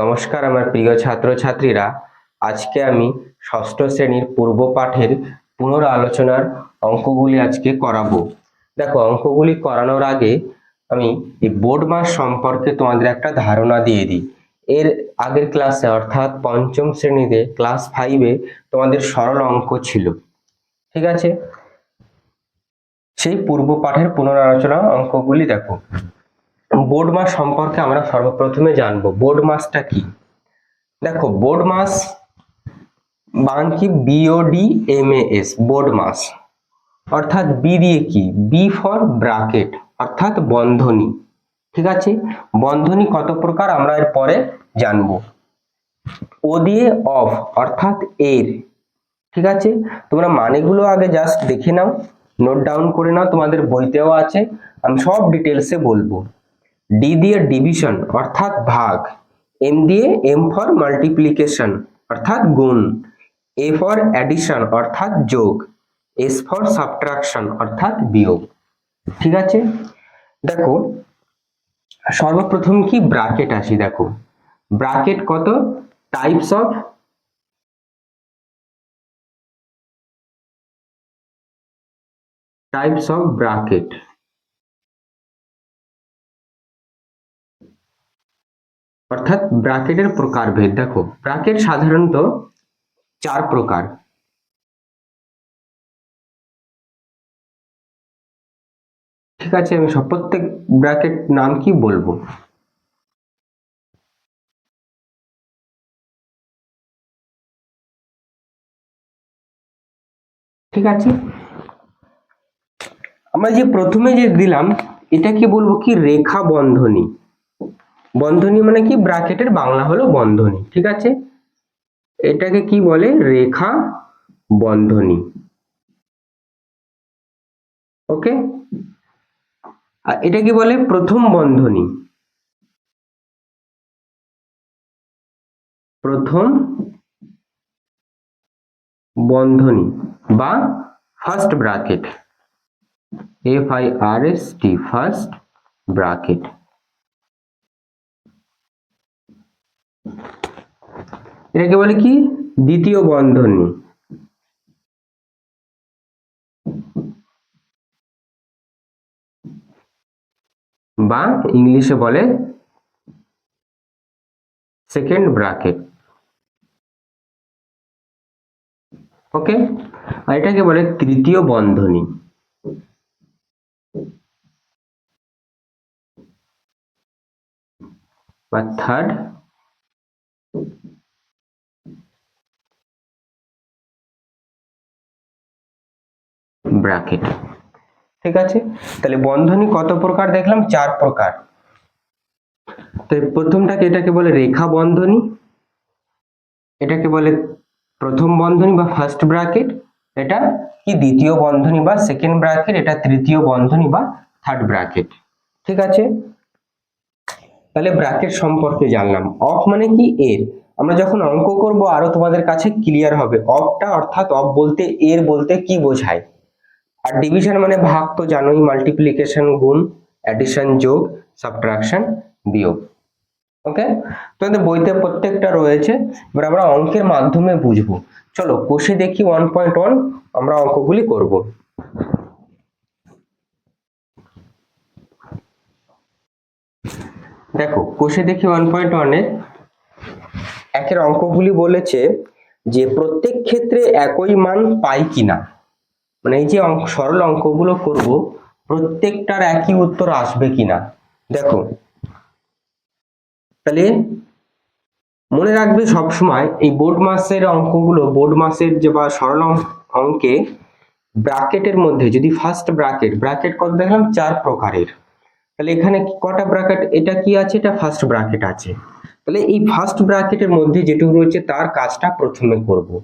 নমস্কার আমার প্রিয় ছাত্রছাত্রীরা। আজকে আমি ষষ্ঠ শ্রেণির পূর্ব পাঠের পুনর আলোচনার অঙ্কগুলি আজকে করাবো। দেখো, অঙ্কগুলি করানোর আগে আমি এই বোর্ড মাস সম্পর্কে তোমাদের একটা ধারণা দিয়ে দিই। এর আগের ক্লাসে, অর্থাৎ পঞ্চম শ্রেণীতে, ক্লাস ফাইভে তোমাদের সরল অঙ্ক ছিল। ঠিক আছে? সেই পূর্ব পাঠের পুনরালোচনা অঙ্কগুলি দেখো। বোর্ড মাস সম্পর্কে আমরা সর্বপ্রথমে জানব। বোর্ড মাসটা কি? দেখো বোর্ড মাস বাংলা কি? BOD M S BODMAS অর্থাৎ বি দিয়ে কি? বি ফর ব্রাকেট অর্থাৎ বন্ধনী। ঠিক আছে? বন্ধনী কত প্রকার আমরা এর পরে জানব। ও দিয়ে অফ অর্থাৎ এর। ঠিক আছে? তোমরা মানেগুলো আগে জাস্ট দেখে নাও। নোট ডাউন করে নাও, তোমাদের বইতেও আছে। আমি সব ডিটেলসে বলব। ডি দিয়ে ডিভিশন অর্থাৎ ভাগ। এম দিয়ে এম ফর মাল্টিপ্লিকেশন অর্থাৎ গুণ। এ ফর অ্যাডিশন অর্থাৎ যোগ। এস ফর সাবট্রাকশন অর্থাৎ বিয়োগ। ঠিক আছে? দেখো, সর্বপ্রথম কি ব্রাকেট আসি, দেখো। ব্রাকেট কত? Types of types of bracket অর্থাৎ ব্রাকেটের প্রকারভেদ দেখো। ব্রাকেট সাধারণত চার প্রকার। ঠিক আছে, আমি সব প্রত্যেক ব্র্যাকেট নাম কি বলব? ঠিক আছে? আমরা যে প্রথমে যে দিলাম এটাকে বলব? কি রেখা বন্ধনী বন্ধনী মানে কি? ব্র্যাকেটের বাংলা হলো বন্ধনী, ঠিক আছে? এটাকে কি বলে? রেখা বন্ধনী। ওকে? এটা কি বলে? প্রথম বন্ধনী। প্রথম বন্ধনী বা first bracket F I R S T first bracket এটাকে বলে কি? দ্বিতীয় বন্ধনী। বা ইংলিশে বলে সেকেন্ড ব্র্যাকেট। ওকে? আর এটাকে বলে তৃতীয় বন্ধনী। বা থার্ড ব্র্যাকেট ঠিক আছে? তাহলে বন্ধনী কত প্রকার দেখলাম? চার প্রকার। তো প্রথমটাকে এটাকে বলে রেখা বন্ধনী, এটাকে বলে প্রথম বন্ধনী বা ফার্স্ট ব্র্যাকেট এটা কি দ্বিতীয় বন্ধনী বা সেকেন্ড ব্র্যাকেট এটা তৃতীয় বন্ধনী বা থার্ড ব্র্যাকেট ঠিক আছে? তাহলে ব্র্যাকেট সম্পর্কে জানলাম। অফ মানে কি? এর। আমরা যখন অঙ্ক করব, আরও তোমাদের কাছে ক্লিয়ার হবে। অফটা অর্থাৎ অফ বলতে, এর বলতে কি বোঝায়? আর ডিভিশন মানে ভাগ তো জানোই মাল্টিপ্লিকেশন গুণ অ্যাডিশন যোগ সাবট্রাকশন বিয়োগ। ওকে তো তোমাদের বইতে প্রত্যেকটা রয়েছে। এবার আমরা অঙ্কের মাধ্যমে বুঝব। চলো কোষে দেখি ওয়ান পয়েন্ট ওয়ান আমরা অঙ্কগুলি করব। দেখো কোষে দেখি ওয়ান পয়েন্ট ওয়ানের একের অঙ্কগুলি বলেছে যে প্রত্যেক ক্ষেত্রে একই মান পাই কিনা। মানে এই যে সরল অঙ্কগুলো করব, প্রত্যেকটার একই উত্তর আসবে কিনা? দেখো। তাহলে মনে রাখবে সব সময় এই বোর্ড মাসের অঙ্কগুলো বোর্ড মাসের যে বা সরল অঙ্কে ব্র্যাকেটের মধ্যে, যদি ফার্স্ট ব্র্যাকেট ব্র্যাকেট কত দেখলাম? চার প্রকারের। তাহলে এখানে কটা ব্র্যাকেট এটা কি আছে? এটা ফার্স্ট ব্র্যাকেট আছে। তাহলে এই ফার্স্ট ব্র্যাকেটের মধ্যে যেটুকু রয়েছে, তার কাজটা প্রথমে করব।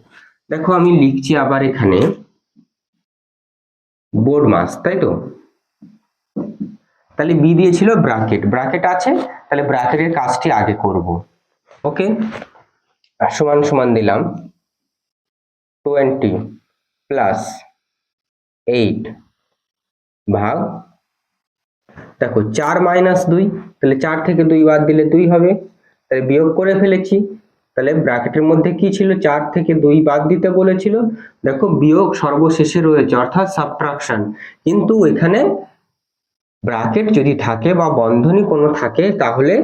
দেখো আমি লিখছি আবার এখানে। বোর্ড মাস তাই তো? তাহলে বি দিয়েছিল ব্র্যাকেট। ব্র্যাকেট আছে, তাহলে ব্র্যাকেটের কাজটি আগে করব। ওকে সমান সমান দিলাম। টোয়েন্টি প্লাস এইট ভাগ, দেখো চার মাইনাস দুই, তাহলে চার থেকে দুই বাদ দিলে দুই হবে। তাহলে বিয়োগ করে ফেলেছি। তাহলে ব্র্যাকেটের মধ্যে কি ছিল? চার থেকে দুই বাদ দিতে বলেছিল। দেখো, বিয়োগ সর্বশেষে রয়েছে, অর্থাৎ সাবট্রাকশন কিন্তু এখানে ব্র্যাকেট যদি থাকে বা বন্ধনী কোনো থাকে, তাহলে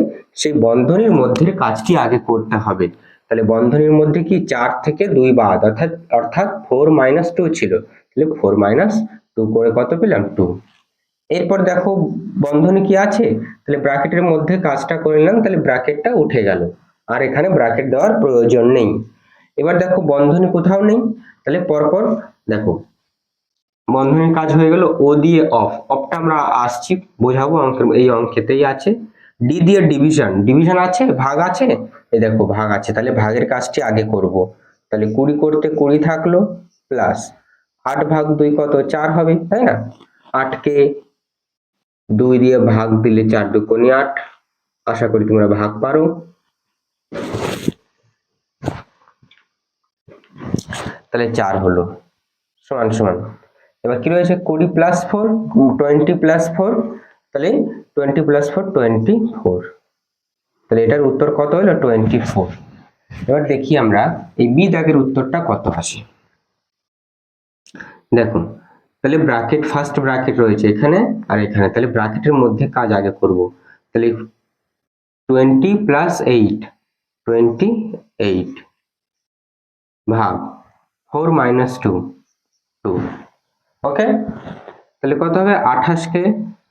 সেই বন্ধনীর মধ্যে কাজটি আগে করতে হবে। তাহলে বন্ধনীর মধ্যে কি চার থেকে দুই বাদ, অর্থাৎ অর্থাৎ ফোর মাইনাস টু ছিল। তাহলে ফোর মাইনাস টু করে কত পেলাম? টু এরপর দেখো, বন্ধনী কি আছে? তাহলে ব্র্যাকেটের মধ্যে কাজটা করে নিলাম তাহলে ব্র্যাকেটটা উঠে গেল। আর এখানে ব্র্যাকেট দেওয়ার প্রয়োজন নেই। এবার দেখো বন্ধনী কোথাও নেই, তাহলে পরপর দেখো। বন্ধনীর কাজ হয়ে গেল ও দিয়ে অফ অফটা আমরা আসছি, বোঝাবো অঙ্কের, এই অঙ্কেতেই আছে। ডি দিয়ে ডিভিশন ডিভিশন আছে, ভাগ আছে? এই দেখো ভাগ আছে, তাহলে ভাগের কাজটি আগে করব। তাহলে কুড়ি করতে কুড়ি থাকল প্লাস আট ভাগ দুই কত? চার হবে, তাই না? আটকে দুই দিয়ে ভাগ দিলে চার দুকোনি আট। আশা করি তোমরা ভাগ পারো। তাহলে চার হলো। সমান সমান। এবার কি রয়েছে? কুড়ি plus four twenty plus four তাহলে twenty plus four twenty four তাহলে এটার উত্তর কত হলো? টোয়েন্টি ফোর এবার দেখি আমরা এই বি দাগের উত্তরটা কত আসে। দেখুন, তাহলে ব্র্যাকেট ফার্স্ট ব্রাকেট রয়েছে এখানে আর এখানে। তাহলে ব্র্যাকেটের মধ্যে কাজ আগে করব। তাহলে twenty plus eight twenty eight ভাগ four minus two two okay তাহলে কত হবে? আঠাশকে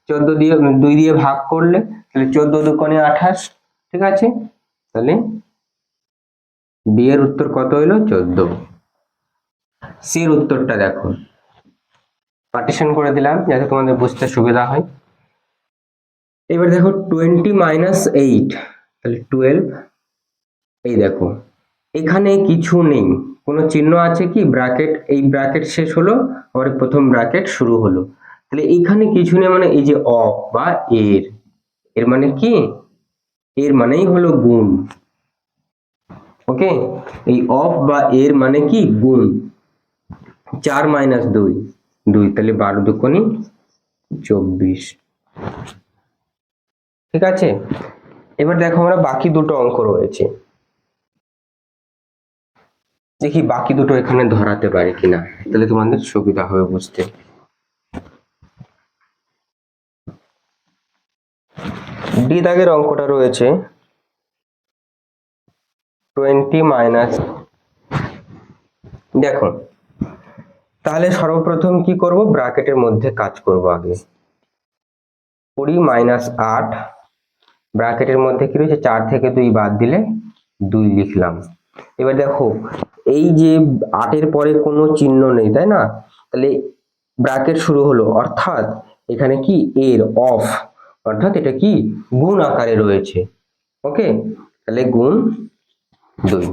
চোদ্দ দিয়ে, দুই দিয়ে ভাগ করলে, তাহলে চোদ্দ দুকোণে আঠাশ, ঠিক আছে? তাহলে বি এর উত্তর কত হইল? চোদ্দ। সি এর উত্তরটা দেখো। পার্টিশন করে দিলাম, যাতে তোমাদের বুঝতে সুবিধা হয়। এবার দেখো টোয়েন্টি মাইনাস এইট তাহলে টুয়েলভ এই দেখো। এখানে কিছু নেই। কোনো চিহ্ন আছে কি? ব্র্যাকেট, এই ব্র্যাকেট শেষ হলো, আবার প্রথম ব্র্যাকেট শুরু হলো। তাহলে এইখানে কিছু নেই মানে এই যে অ বা এর। এর মানে কি? এর মানেই হলো গুণ। ওকে? এই অফ বা এর মানে কি? গুণ। চার মাইনাস দুই। দুই, তাহলে বারো দুকোনি চব্বিশ। ঠিক আছে? এবার দেখো আমরা বাকি দুটো অঙ্ক রয়েছে। দেখি বাকি দুটো এখানে ধরাতে পারে কিনা? তাহলে তোমাদের সুবিধা হবে বুঝতে। ডি দাগের অঙ্কটা রয়েছে। টোয়েন্টি মাইনাস দেখো, তাহলে সর্বপ্রথম কি করব? ব্র্যাকেটের মধ্যে কাজ করব আগে। কুড়ি মাইনাস আট, ব্র্যাকেটের মধ্যে কি রয়েছে? চার থেকে দুই বাদ দিলে দুই লিখলাম। এবার দেখো এই যে আটের পরে কোনো চিহ্ন নেই, তাই না? তাহলে ব্র্যাকেট শুরু হলো, অর্থাৎ এখানে কি? এর, অফ, অর্থাৎ এটা কি? গুণ আকারে রয়েছে। ওকে? তাহলে গুণ দুই।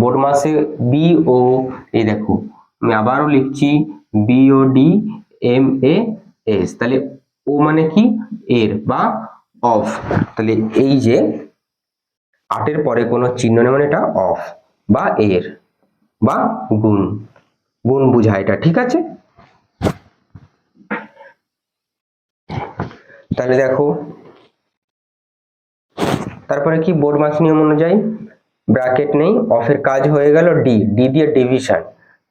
বোর্ড মাসে বি ও, এই দেখো, আমি আবারও লিখছি B O D M A S তাহলে ও মানে কি? এর বা অফ। তাহলে এই যে আটের পরে কোনো চিহ্ন নেই মানে এটা অফ। বা এর বা গুণ। গুণ বুঝায় এটা, ঠিক আছে? তাহলে দেখো, তারপরে কি বোর্ড মাস নিয়ম অনুযায়ী? ব্র্যাকেট নেই অফের কাজ হয়ে গেল ডি ডি দিয়ে ডিভিশন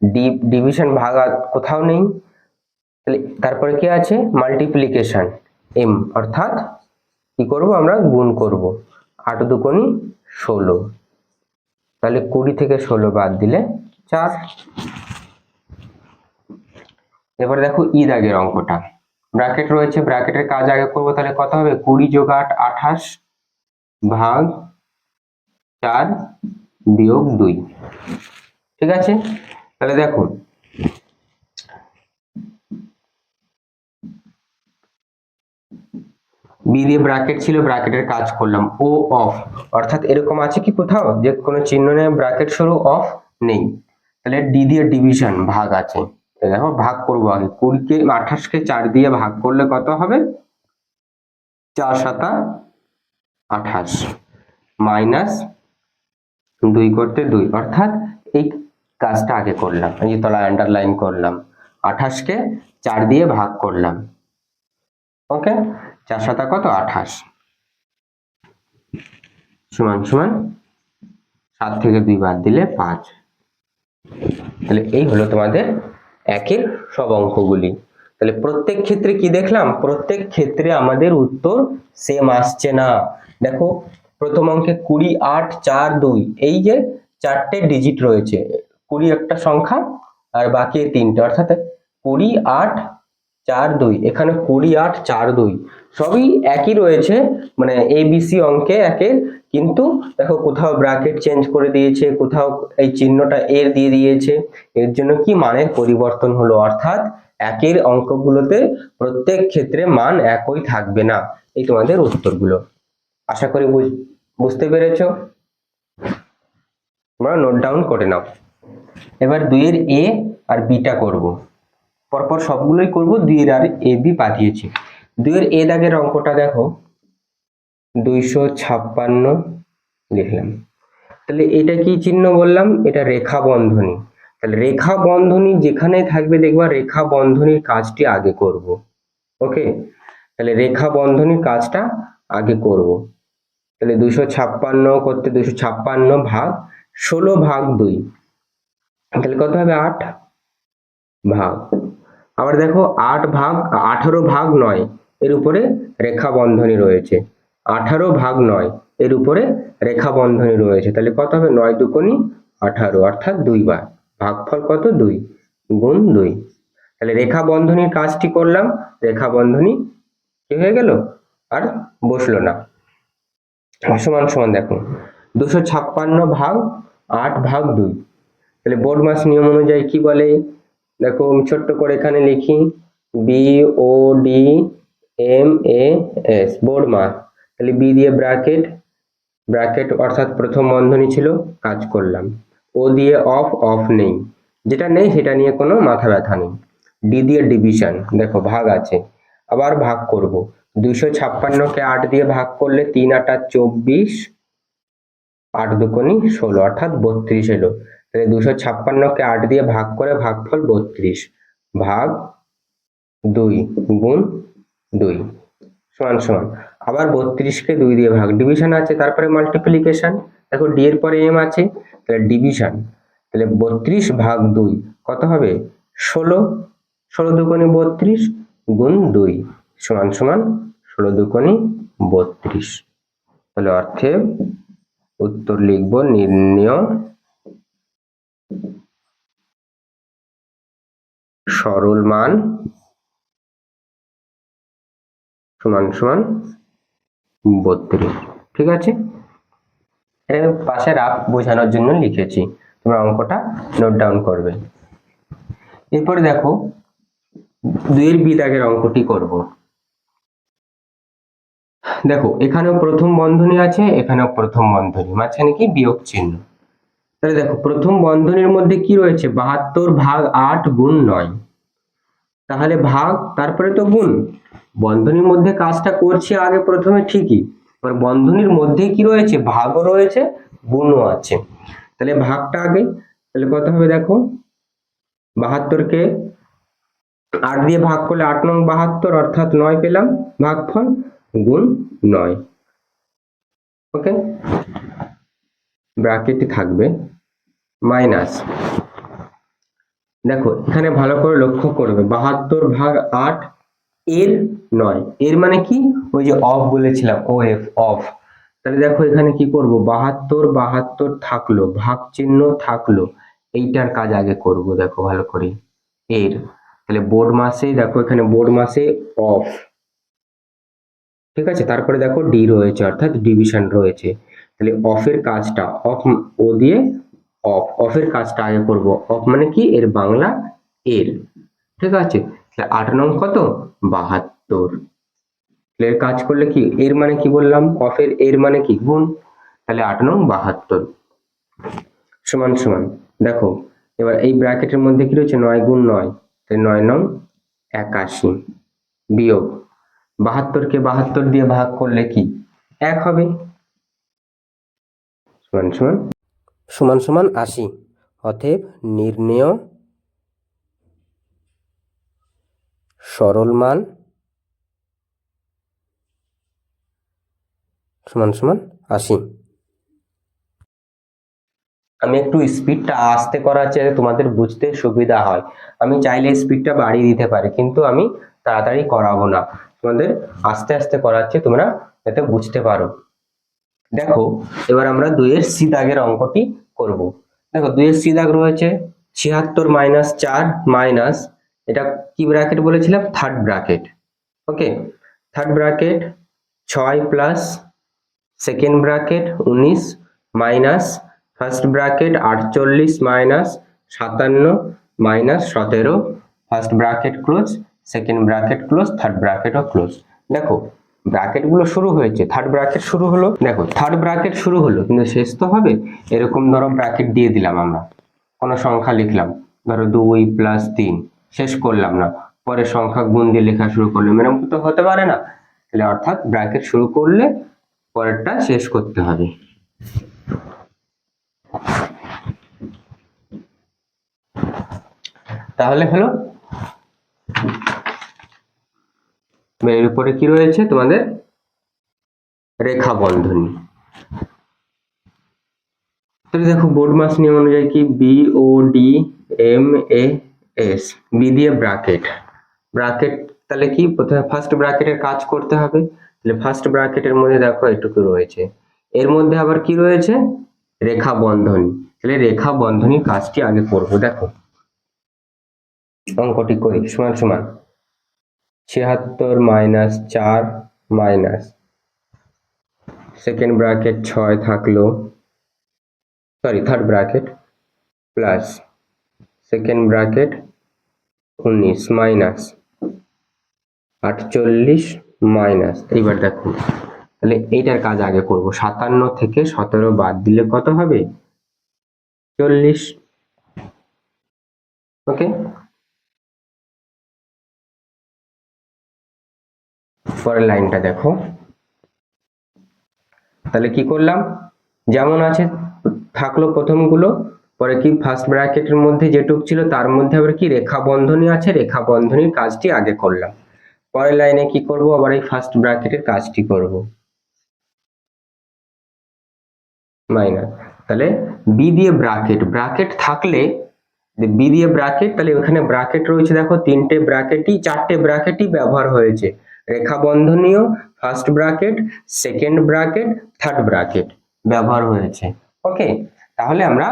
ডি ডিভিশন ভাগা কোথাও নেই। তাহলে তারপরে কি আছে? মাল্টিপ্লিকেশন এম অর্থাৎ কি করব আমরা? গুণ করব। আট দুকোনি ষোলো। তাহলে কুড়ি থেকে ষোলো বাদ দিলে চার। এবার দেখো ঈদ আগের অঙ্কটা। ব্র্যাকেট রয়েছে, ব্র্যাকেটের কাজ আগে করব, তাহলে কত হবে? কুড়ি যোগ আট, আঠাশ ভাগ চার বিয়োগ দুই। ঠিক আছে? তাহলে দেখুন বি দিয়ে ব্র্যাকেট ছিল ব্র্যাকেটের কাজ করলাম। ও অফ অর্থাৎ এরকম আছে কি কোথাও? যে কোনো চিহ্ন নেই ব্র্যাকেট শুরু অফ নেই। তাহলে ডি দিয়ে ডিভিশন ভাগ আছে। দেখো, ভাগ করব আগে। কুড়িকে, আঠাশকে চার দিয়ে ভাগ করলে কত হবে? চার সাতা আঠাশ। মাইনাস দুই করতে দুই। অর্থাৎ এই কাজটা আগে করলাম। এই তলায় আন্ডারলাইন করলাম। আঠাশকে চার দিয়ে ভাগ করলাম। ওকে চার সাতা কত? আঠাশ। সমান সমান সাত থেকে দুই বাদ দিলে পাঁচ। তাহলে এই হলো তোমাদের একের সব অঙ্কগুলি। তাহলে প্রত্যেক ক্ষেত্রে কি দেখলাম? প্রত্যেক ক্ষেত্রে আমাদের উত্তর সেম আসছে না। দেখো, প্রথম অঙ্কে কুড়ি, আট, চার, দুই, এই যে চারটে ডিজিট রয়েছে, কুড়ি একটা সংখ্যা আর বাকি তিনটে, অর্থাৎ কুড়ি, আট, চার, দুই, এখানে কুড়ি, আট, চার, দুই। সবই একই রয়েছে মানে এবিসি অঙ্কে একের, কিন্তু দেখো কোথাও ব্র্যাকেট চেঞ্জ করে দিয়েছে, কোথাও এই চিহ্নটা এর দিয়ে দিয়েছে, এর জন্য কি মানের পরিবর্তন হলো? অর্থাৎ একের অঙ্কগুলোতে প্রত্যেক ক্ষেত্রে মান একই থাকবে না। এই তোমাদের উত্তরগুলো। আশা করি বুঝ- বুঝতে পেরেছ? তোমরা নোট ডাউন করে নাও। এবার দুইয়ের এ আর বিটা করব। পরপর সবগুলোই করব, দুইয়ের আর এ বি পাঠিয়েছি দুইয়ের এ দাগের অঙ্কটা দেখো। দুইশো ছাপ্পান্ন লিখলাম। তাহলে এটা কি চিহ্ন বললাম? এটা রেখা বন্ধনী তাহলে রেখা বন্ধনী যেখানে থাকবে দেখবা রেখা বন্ধনীর কাজটি আগে করব। ওকে তাহলে রেখা বন্ধনীর কাজটা আগে করব। তাহলে দুশো ছাপ্পান্ন করতে দুশো ছাপ্পান্ন ভাগ ষোলো ভাগ দুই। তাহলে কত হবে? আট ভাগ। আবার দেখো আট ভাগ, আঠারো ভাগ নয়। এর উপরে রেখা বন্ধনী রয়েছে। আঠারো ভাগ নয়, এর উপরে রেখা বন্ধনী রয়েছে। তাহলে কত হবে? নয় দুকোনি আঠারো, অর্থাৎ দুই দুইবার ভাগফল কত? দুই, গুণ দুই। তাহলে রেখা বন্ধনীর কাজটি করলাম। রেখা বন্ধনী কি হয়ে গেল? আর বসল না। সমান সমান দেখো। দুশো ছাপ্পান্ন ভাগ আট ভাগ দুই। তাহলে বোর্ড মাস নিয়ম অনুযায়ী কি বলে? দেখো ছোট্ট করে এখানে লিখি। B, O, D M A S BODMAS তাহলে বি দিয়ে ব্র্যাকেট ব্র্যাকেট অর্থাৎ প্রথম বন্ধনী ছিল, কাজ করলাম। ও দিয়ে অফ অফ নেই। যেটা নেই, সেটা নিয়ে কোনো মাথা ব্যথা নেই। ডি দিয়ে ডিভিশন দেখো ভাগ আছে। আবার ভাগ করব। দুইশো ছাপ্পান্নকে আট দিয়ে ভাগ করলে তিন আটা চব্বিশ, আট দুকোনি ষোলো, অর্থাৎ বত্রিশ এলো। তাহলে দুশো ছাপ্পান্নকে আট দিয়ে ভাগ করে ভাগফল বত্রিশ। ভাগ দুই গুণ দুই। সমান সমান। আবার বত্রিশকে দুই দিয়ে ভাগ। ডিভিশন আছে, তারপরে মাল্টিপ্লিকেশন দেখো ডি এর পরে এম আছে, তাহলে ডিভিশন তাহলে বত্রিশ ভাগ দুই, কত হবে? ষোলো। ষোলো দুকোনি বত্রিশ গুণ দুই। সমান সমান, ষোলো দুকোনি বত্রিশ। তাহলে অর্থে উত্তর লিখব নির্ণয় সরল মান সমান সমান বত্রিশ, ঠিক আছে? এটা পাশে রাফ বোঝানোর জন্য লিখেছি, তোমরা অঙ্কটা নোট ডাউন করবে। এরপরে দেখো, দুইয়ের বি অঙ্কটি করব। দেখো, এখানেও প্রথম বন্ধনী আছে, এখানেও প্রথম বন্ধনী, মাঝখানে কি বিয়োগ চিহ্ন। তাহলে দেখো, প্রথম বন্ধনীর মধ্যে কি রয়েছে? বাহাত্তর ভাগ আট গুণ নয়। তাহলে ভাগ, তারপরে তো গুণ। বন্ধনীর মধ্যে কাজটা করছি আগে প্রথমে ঠিকই। এবার বন্ধনীর মধ্যে কি রয়েছে? ভাগও রয়েছে, গুণও আছে। তাহলে ভাগটা আগে। তাহলে কত হবে দেখো? বাহাত্তরকে আট দিয়ে ভাগ করলে আট নং বাহাত্তর, অর্থাৎ নয় পেলাম। ভাগফল গুণ নয়। ওকে ব্র্যাকেটে থাকবে। মাইনাস দেখো, এখানে ভালো করে লক্ষ্য করবে বাহাত্তর ভাগ আট এর নয়। এর মানে কি? ওই যে অফ বলেছিলাম, ও এফ, অফ। তাহলে দেখো এখানে কি করব? বাহাত্তর বাহাত্তর থাকল, ভাগ চিহ্ন থাকল। এইটার কাজ আগে করব, দেখো ভালো করে। এর, তাহলে বোর্ড মাসে, দেখো এখানে বোর্ড মাসে অফ। ঠিক আছে? তারপরে দেখো ডি রয়েছে, অর্থাৎ ডিভিশন রয়েছে। তাহলে অফের কাজটা, অফ ও দিয়ে অফ অফের কাজটা আগে করব। অফ মানে কি? এর বাংলা, এর। ঠিক আছে? তাহলে আট নং কত? বাহাত্তর। এর কাজ করলে কি? এর মানে কি বললাম? অফের এর মানে কি? গুণ। তাহলে আট নং বাহাত্তর। সমান সমান। দেখো, এবার এই ব্র্যাকেটের মধ্যে কি রয়েছে? নয় গুণ নয়। তাহলে নয় নং একাশি। বিয়োগ। বাহাত্তরকে বাহাত্তর দিয়ে ভাগ করলে কি? এক হবে। সমান সমান। সমান সমান আশি। অতএব নির্ণেয় সরল মান সমান সমান আশি। আমি একটু স্পিডটা আস্তে করার যাতে তোমাদের বুঝতে সুবিধা হয়। আমি চাইলে স্পিডটা বাড়িয়ে দিতে পারি, কিন্তু আমি তাড়াতাড়ি করাবো না। তোমাদের আস্তে আস্তে করাচ্ছি তোমরা যাতে বুঝতে পারো। দেখো, এবার আমরা দুইয়ের সি দাগের অঙ্কটি করব। দেখো, দুইয়ের সি দাগ রয়েছে, ছিয়াত্তর মাইনাস চার মাইনাস এটা কি ব্র্যাকেট বলেছিলাম? Third bracket okay third bracket ছয় প্লাস সেকেন্ড ব্র্যাকেট উনিশ মাইনাস ফার্স্ট ব্র্যাকেট আটচল্লিশ মাইনাস সাতান্ন মাইনাস সতেরো first bracket close second bracket close third ব্র্যাকেটও close দেখো ব্র্যাকেটগুলো শুরু হয়েছে। থার্ড ব্র্যাকেট শুরু হলো। দেখো থার্ড ব্র্যাকেট শুরু হলো, কিন্তু শেষ তো হবে। এরকম ধরো ব্র্যাকেট দিয়ে দিলাম আমরা। কোনো সংখ্যা লিখলাম। ধরো দুই প্লাস তিন। শেষ করলাম না। পরে সংখ্যা গুণ দিয়ে লেখা শুরু করলাম। এরকম তো হতে পারে না। তাহলে অর্থাৎ ব্র্যাকেট শুরু করলে পরেরটা শেষ করতে হবে। তাহলে হলো এর উপরে কি রয়েছে? তোমাদের রেখা বন্ধনী তাহলে দেখো, বোর্ড মাস নিয়ম অনুযায়ী কি? B O D M A S B দিয়ে ব্র্যাকেট ব্র্যাকেট তাহলে কি? প্রথমে ফার্স্ট ব্র্যাকেটের কাজ করতে হবে। তাহলে ফার্স্ট ব্র্যাকেটের মধ্যে দেখো, এটুকু রয়েছে। এর মধ্যে আবার কি রয়েছে? রেখা বন্ধনী তাহলে রেখা বন্ধনীর কাজটি আগে করব, দেখো। অঙ্কটি করি, সমান সমান। ছিয়াত্তর মাইনাস চার মাইনাস। সেকেন্ড ব্র্যাকেট ছয় থাকল। Sorry, third bracket plus second bracket উনিশ মাইনাস আটচল্লিশ মাইনাস। এইবার দেখো, তাহলে এইটার কাজ আগে করব। সাতান্ন থেকে সতেরো বাদ দিলে কত হবে? চল্লিশ। ওকে? পরের লাইনটা দেখো। তাহলে কি করলাম? যেমন আছে, থাকল প্রথমগুলো, পরে কি ফার্স্ট ব্র্যাকেটের মধ্যে যেটুক ছিল, তার মধ্যে আবার কি? রেখা বন্ধনী আছে রেখা বন্ধনীর কাজটি আগে করলাম। পরের লাইনে কি করব? আবার এই ফার্স্ট ব্র্যাকেটের কাজটি করব। মাইনাস তাহলে বি দিয়ে ব্র্যাকেট ব্র্যাকেট থাকলে বি দিয়ে ব্র্যাকেট তাহলে ওখানে ব্র্যাকেট রয়েছে, দেখো, তিনটে ব্র্যাকেটই চারটে ব্র্যাকেটই ব্যবহার হয়েছে। রেখা বন্ধনীয় first bracket second bracket third bracket ব্যবহার হয়েছে। ওকে তাহলে আমরা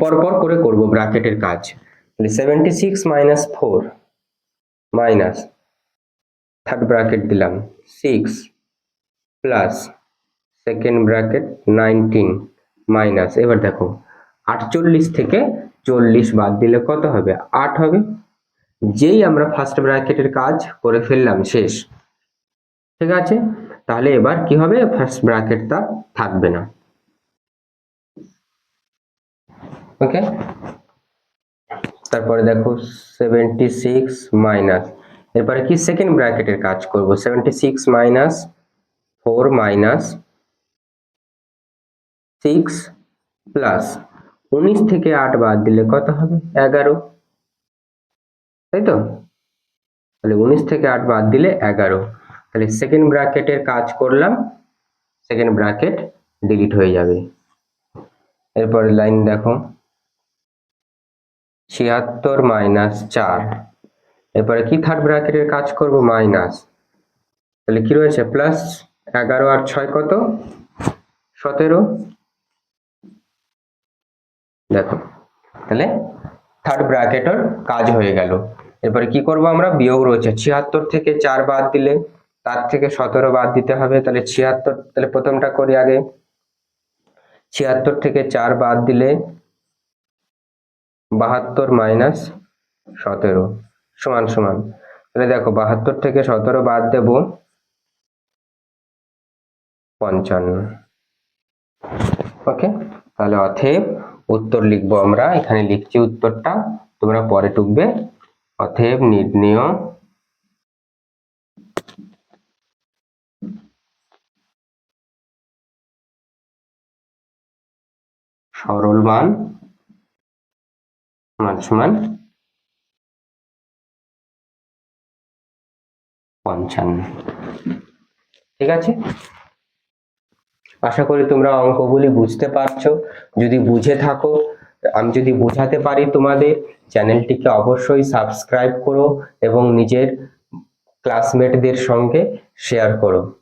পরপর করে করব ব্র্যাকেটের কাজ। Seventy six minus four minus third bracket দিলাম। Six plus second bracket nineteen minus এবার দেখো, আটচল্লিশ থেকে চল্লিশ বাদ দিলে কত হবে? আট হবে। যেই আমরা ফার্স্ট ব্র্যাকেটের কাজ করে ফেললাম শেষ। ঠিক আছে? তাহলে এবার কি হবে? ফার্স্ট ব্র্যাকেটটা থাকবে না। ওকে তারপরে দেখো সেভেন্টি সিক্স মাইনাস এরপরে কি সেকেন্ড ব্র্যাকেটের কাজ করব? Seventy six minus four minus six plus উনিশ থেকে আট বাদ দিলে কত হবে? এগারো। তাই তো তাহলে উনিশ থেকে আট বাদ দিলে এগারো। তাহলে সেকেন্ড ব্র্যাকেটের কাজ করলাম সেকেন্ড ব্র্যাকেট ডিলিট হয়ে যাবে। এরপর লাইন দেখো। ছিয়াত্তর মাইনাস চার। এরপরে কি থার্ড ব্র্যাকেটের কাজ করব? মাইনাস তাহলে কি রয়েছে? প্লাস এগারো আর ছয় কত? সতেরো। দেখো। তাহলে থার্ড ব্র্যাকেটের কাজ হয়ে গেল। এরপরে কি করব আমরা? বিয়োগ রয়েছে। ছিয়াত্তর থেকে চার বাদ দিলে তার থেকে সতেরো বাদ দিতে হবে। তাহলে ছিয়াত্তর, তাহলে প্রথমটা করি আগে। ছিয়াত্তর থেকে চার বাদ দিলে বাহাত্তর মাইনাস সতেরো, সমান সমান। তাহলে দেখো, বাহাত্তর থেকে সতেরো বাদ দেব পঞ্চান্ন। ওকে? তাহলে অথেব উত্তর লিখব আমরা। এখানে লিখছি উত্তরটা, তোমরা পরে টুকবে। অথেব নির্ণয় সরল মান সমান পঞ্চান্ন। ঠিক আছে? আশা করি তোমরা অঙ্কগুলি বুঝতে পারছ। যদি বুঝে থাকো আমি যদি বোঝাতে পারি তোমাদের, চ্যানেলটিকে অবশ্যই সাবস্ক্রাইব করো এবং নিজের ক্লাসমেটদের সঙ্গে শেয়ার করো।